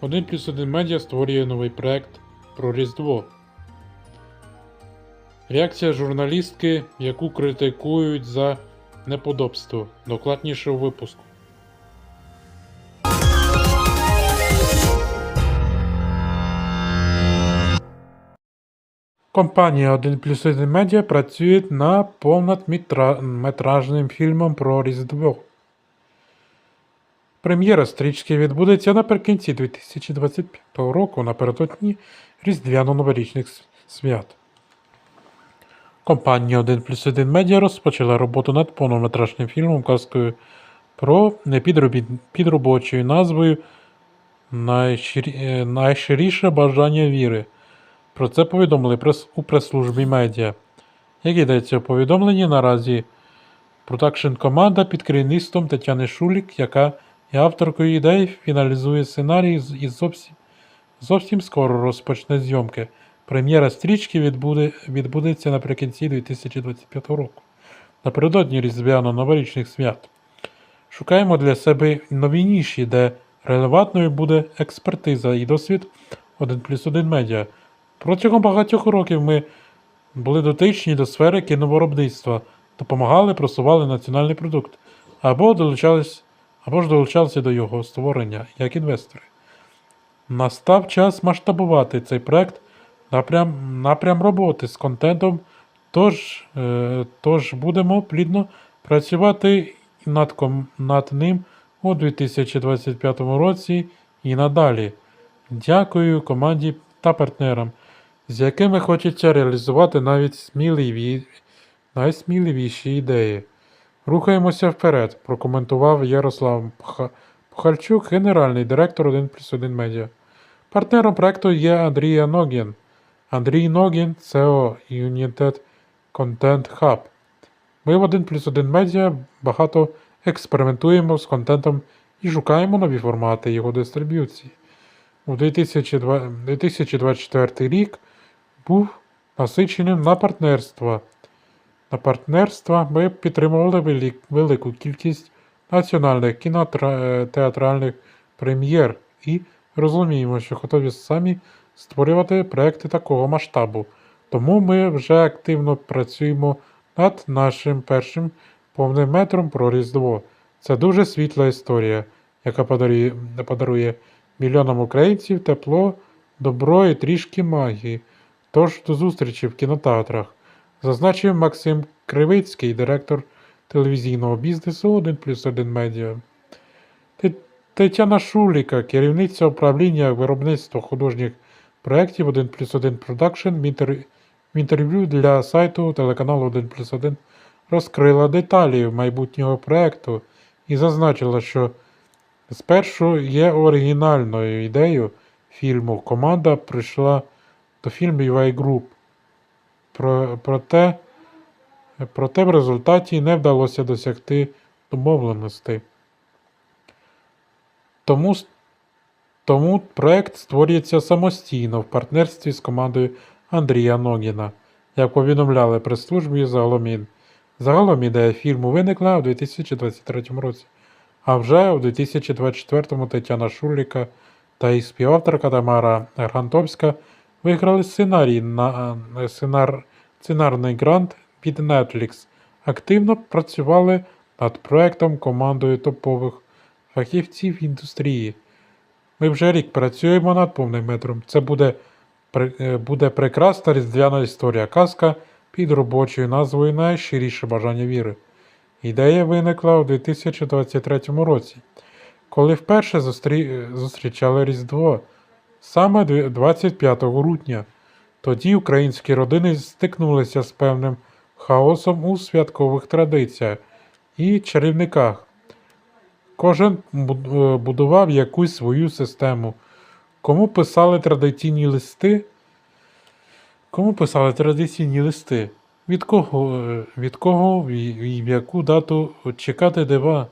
1 плюс 1 медіа створює новий проект про Різдво. Реакція журналістки, яку критикують за неподобство. Докладніше у випуску. Компанія 1 плюс 1 медіа працює над повнометражним фільмом про Різдво. Прем'єра стрічки відбудеться наприкінці 2025 року напередодні Різдвяно-новорічних свят. Компанія 1 плюс 1 медіа розпочала роботу над повнометражним фільмом казкою про підробочою назвою «Найщирі- е, бажання віри. Про це повідомили у прес-службі медіа. Як йдеться у повідомленні, наразі продакшн команда під керівництвом Тетяни Шулік, яка є авторкою ідеї, фіналізує сценарій і зовсім, зовсім скоро розпочне зйомки. Прем'єра стрічки відбуде, відбудеться наприкінці 2025 року. Напередодні різдвяно-новорічних свят. Шукаємо для себе нові ніші, де релевантною буде експертиза і досвід 1 плюс 1 медіа. Протягом багатьох років ми були дотичні до сфери кіновиробництва, допомагали, просували національний продукт, або долучались, або ж долучалися до його створення як інвестори. Настав час масштабувати цей проект напрям, напрям роботи з контентом, тож, е, тож будемо плідно працювати над, над ним у 2025 році і надалі. Дякую команді та партнерам, з якими хочеться реалізувати навіть сміливі, найсміливіші ідеї. Рухаємося вперед, прокоментував Ярослав Пха- Пхальчук, генеральний директор 1 плюс 1 медіа. Партнером проекту є Андрій Ногін. Андрій Ногін, SEO United Content Hub. Ми в 1 плюс 1 медіа багато експериментуємо з контентом і шукаємо нові формати його дистриб'юції. У 2024 рік був насиченим на партнерства. На партнерства ми підтримували велик- велику кількість національних кінотеатральних прем'єр і розуміємо, що готові самі створювати проекти такого масштабу. Тому ми вже активно працюємо над нашим першим повним метром про Різдво. Це дуже світла історія, яка подарує, подарує мільйонам українців тепло, добро і трішки магії. Тож до зустрічі в кінотеатрах, зазначив Максим Кривицький, директор телевізійного бізнесу 1 плюс 1 медіа. Тетяна Шуліка, керівниця управління виробництва художніх проєктів 1 плюс 1 Продакшн в інтерв'ю для сайту телеканалу 1 плюс 1 розкрила деталі майбутнього проєкту і зазначила, що спершу є оригінальною ідеєю фільму. Команда прийшла до фільму UA Group. Про, проте, проте в результаті не вдалося досягти домовленостей. Тому, тому проект створюється самостійно в партнерстві з командою Андрія Ногіна, як повідомляли прес-службі загалом, загалом ідея фільму виникла у 2023 році. А вже у 2024 Тетяна Шуліка та її співавторка Тамара Грантовська виграли сценарій на е, сценар, сценарний грант від Netflix. Активно працювали над проектом командою топових фахівців індустрії. Ми вже рік працюємо над повним метром. Це буде, е, буде прекрасна різдвяна історія казка під робочою назвою Найщиріше бажання віри. Ідея виникла у 2023 році, коли вперше зустрі... зустрічали Різдво саме 25 грудня. Тоді українські родини стикнулися з певним хаосом у святкових традиціях і чарівниках. Кожен е, будував якусь свою систему. Кому писали традиційні листи? Кому писали традиційні листи? Від кого, е, від кого і в яку дату чекати дива?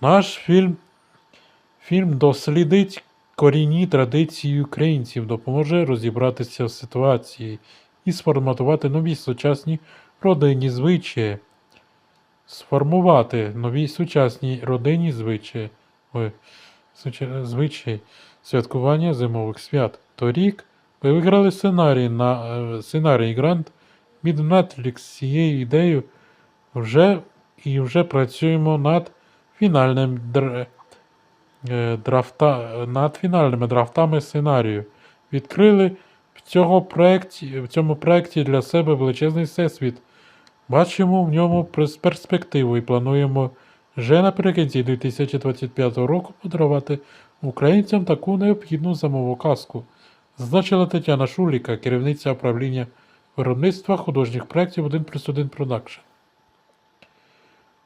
Наш фільм, фільм дослідить корінні традиції українців, допоможе розібратися в ситуації і сформатувати нові сучасні родинні звичаї. Сформувати нові сучасні родинні звичаї. Ой, звичаї. святкування зимових свят. Торік ми виграли сценарій на е, сценарій грант від Netflix з цією ідеєю вже і вже працюємо над фінальним драфта, над фінальними драфтами сценарію. Відкрили в, цього проекті, в цьому проекті для себе величезний всесвіт. Бачимо в ньому перспективу і плануємо вже наприкінці 2025 року подарувати українцям таку необхідну зимову казку, зазначила Тетяна Шуліка, керівниця управління виробництва художніх проєктів 1 плюс 1 Production.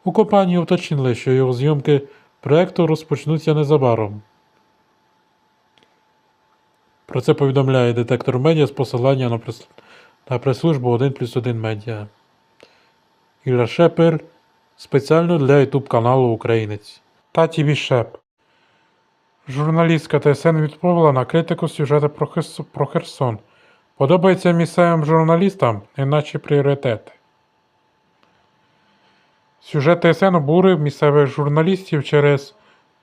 У компанії уточнили, що його зйомки проєкту розпочнуться незабаром. Про це повідомляє детектор медіа з посилання на, прес... на прес-службу 1 плюс 1 медіа. Іля Шепер спеціально для YouTube каналу Українець. Таті Бішеп. Журналістка ТСН відповіла на критику сюжету про, Хес... про Херсон. Подобається місцевим журналістам, іначе пріоритети. Сюжет ТСН обурив місцевих журналістів через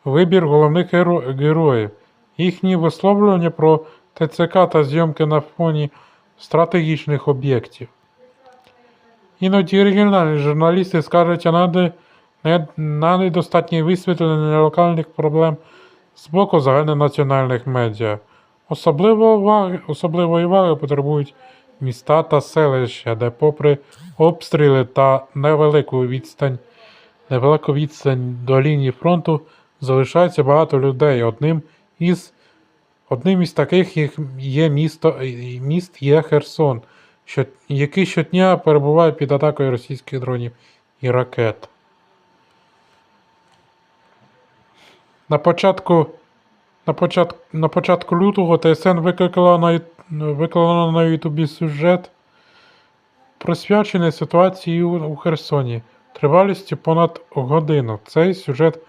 вибір головних геро- героїв. Їхні висловлювання про ТЦК та зйомки на фоні стратегічних об'єктів. Іноді регіональні журналісти скаржаться на, не- недостатнє висвітлення локальних проблем з боку загальнонаціональних медіа. Особливо уваги, особливої уваги потребують міста та селища, де, попри обстріли та невелику відстань, невелику відстань до лінії фронту, залишається багато людей. Одним із, одним із таких є місто, міст є Херсон, що, який щодня перебуває під атакою російських дронів і ракет. На початку, на початку, на початку лютого ТСН викликала на, Ютубі сюжет, присвячений ситуації у Херсоні тривалістю понад годину. Цей сюжет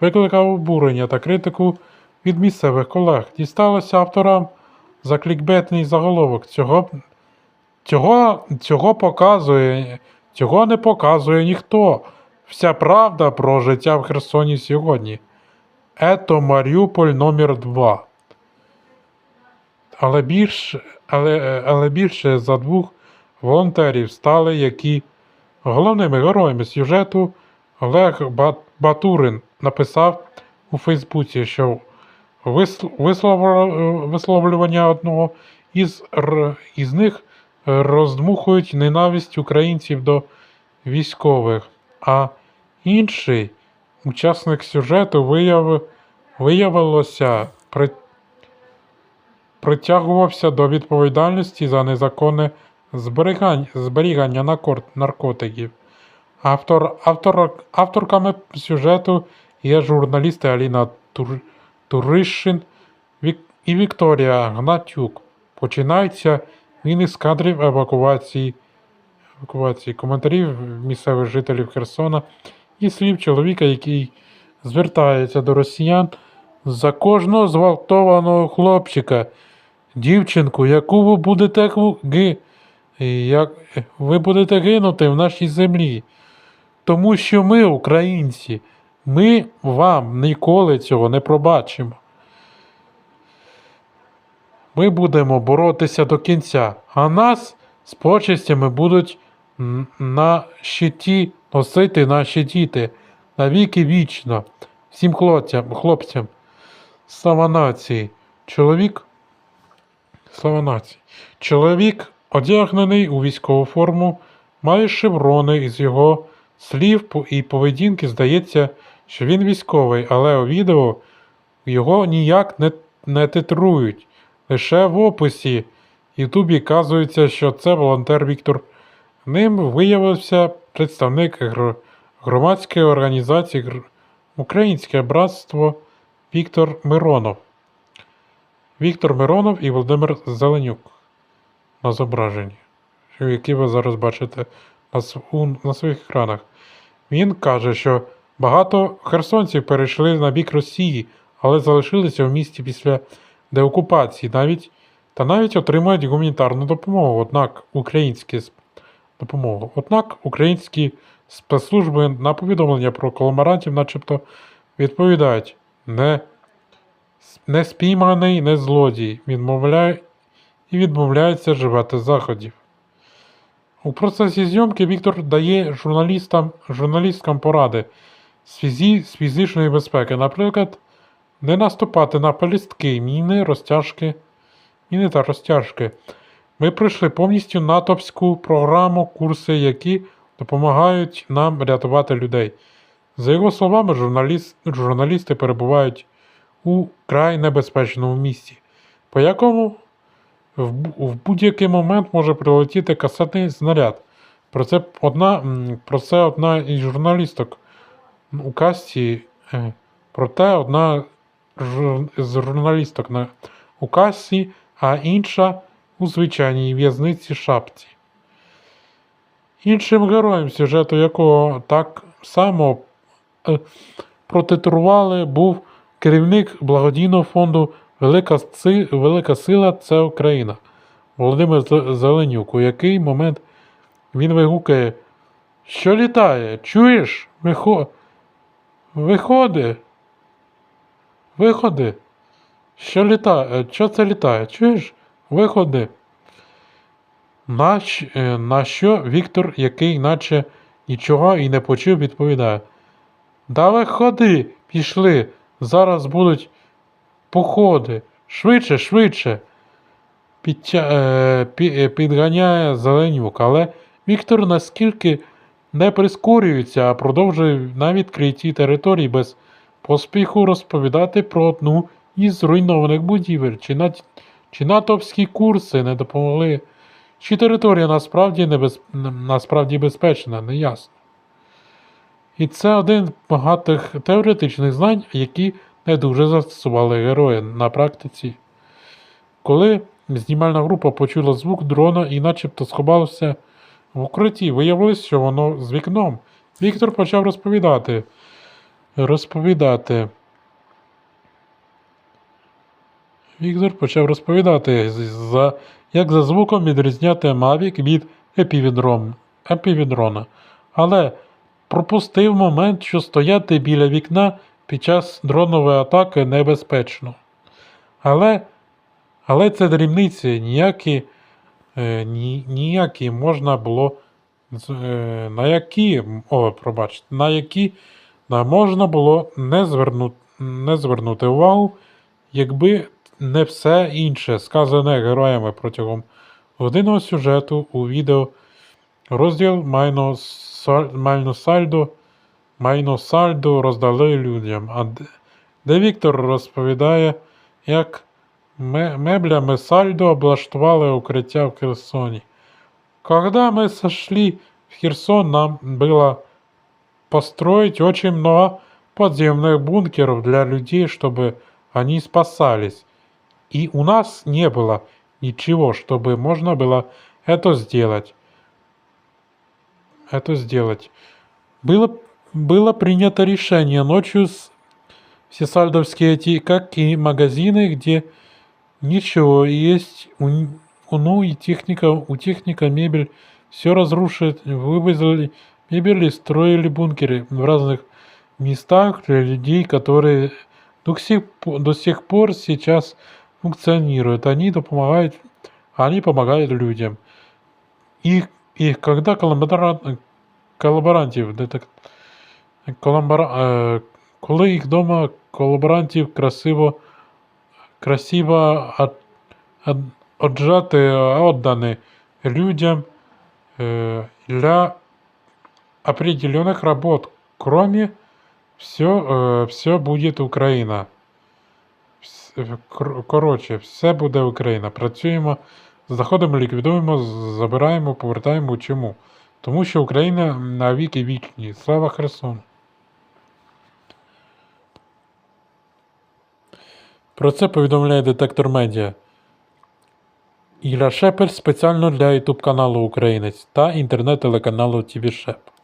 викликав обурення та критику від місцевих колег. Дісталося авторам за клікбетний заголовок. Цього, цього, цього показує, цього не показує ніхто. Вся правда про життя в Херсоні сьогодні. Ето Маріуполь номер 2. Але більше, але, але більше за двох волонтерів стали, які головними героями сюжету Олег Батурин написав у Фейсбуці, що висловлювання одного із, із них роздмухують ненависть українців до військових, а інший учасник сюжету вияв... виявилося при... притягувався до відповідальності за незаконне зберігання, зберігання накор- наркотиків. Автор, автор, авторками сюжету є журналісти Аліна Тур, Туришин Вік, і Вікторія Гнатюк. Починається він із кадрів евакуації, евакуації коментарів місцевих жителів Херсона і слів чоловіка, який звертається до росіян за кожного зґвалтованого хлопчика, дівчинку, яку ви будете ги, як ви будете гинути в нашій землі. Тому що ми, українці, ми вам ніколи цього не пробачимо. Ми будемо боротися до кінця, а нас з почестями будуть на щиті носити наші діти навіки вічно. Всім хлопцям, хлопцям. Слава нації. Чоловік. Слава нації. Чоловік, одягнений у військову форму, має шеврони із його слів і поведінки здається, що він військовий, але у відео його ніяк не, не титрують. Лише в описі Ютубі казується, що це волонтер Віктор. Ним виявився представник громадської організації Українське братство Віктор Миронов. Віктор Миронов і Володимир Зеленюк на зображенні, які ви зараз бачите на, своїх екранах. Він каже, що багато херсонців перейшли на бік Росії, але залишилися в місті після деокупації навіть, та навіть отримують гуманітарну допомогу. Однак українські допомогу. Однак українські спецслужби на повідомлення про коломарантів начебто відповідають не не спійманий, не злодій, відмовляє і відмовляється вживати заходів. У процесі зйомки Віктор дає журналістам, журналісткам поради з, фізі, з фізичної безпеки, наприклад, не наступати на палістки, міни, розтяжки, міни та розтяжки. Ми пройшли повністю натовську програму, курси, які допомагають нам рятувати людей. За його словами, журналіст, журналісти перебувають у край небезпечному місці, по якому в, в будь-який момент може прилетіти касетний снаряд. Про це одна, про це одна із журналісток у касті, е, проте одна з журналісток на, у касі, а інша у звичайній в'язниці шапці. Іншим героєм сюжету якого так само е, протитрували був керівник благодійного фонду Велика, Велика Сила це Україна Володимир Зеленюк, у який момент він вигукає, що літає, чуєш? Вихо... Виходи. Виходи. Що літає? Що це літає? Чуєш? Виходи. На, е, на що Віктор, який наче нічого і не почув, відповідає. Давай ходи, пішли. Зараз будуть походи. Швидше, швидше. Підтя... е, е, підганяє Зеленюк, але Віктор наскільки не прискорюється, а продовжує на відкритій території без поспіху розповідати про одну із зруйнованих будівель. Чи, на... чи натовські курси не допомогли? Чи територія насправді, небез... насправді безпечна, неясно. І це один з багатих теоретичних знань, які не дуже застосували герої на практиці. Коли знімальна група почула звук дрона і начебто сховалася в укритті, виявилось, що воно з вікном. Віктор почав розповідати. Розповідати. Віктор почав розповідати, як за звуком відрізняти Mavic від епівідрона. Але пропустив момент, що стояти біля вікна під час дронової атаки небезпечно. Але, але це дрібниці, ніякі, е, ні, ніякі можна було, е, на які, о, пробачте, на які на можна було не звернути, не звернути увагу, якби не все інше, сказане героями протягом годинного сюжету у відео розділ майно, саль- майно сальдо, майно сальдо роздали людям, а де, де Віктор розповідає, як ме- меблями сальдо облаштували укриття в Херсоні. Когда мы сошли в Херсон, нам было построить очень много подземных бункеров для людей, чтобы они спасались. И у нас не было ничего, чтобы можно было это сделать. Это сделать. Было, было принято решение ночью с все сальдовские эти, как и магазины, где ничего есть, у, ну и техника, у техника мебель все разрушит, вывезли мебель и строили бункеры в разных местах для людей, которые до сих, до сих пор сейчас функционируют. Они помогают, они помогают людям. И, и когда колаборант, колаборантів, детек, колабора, е, коли їх дома колаборантів красиво, красиво от, от, отжати, отдані людям э, для определенных работ, кроме все, э, все будет Україна. Коротше, все буде Україна. Працюємо, знаходимо, ліквідуємо, забираємо, повертаємо. Чому? Тому що Україна навіки вічні. Слава Херсону. Про це повідомляє детектор медіа. Іля Шепель спеціально для YouTube каналу Українець та інтернет-телеканалу Шеп.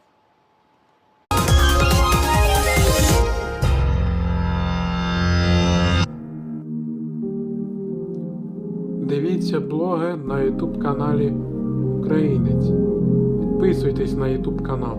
Дивіться блоги на YouTube каналі Українець. Підписуйтесь на YouTube канал.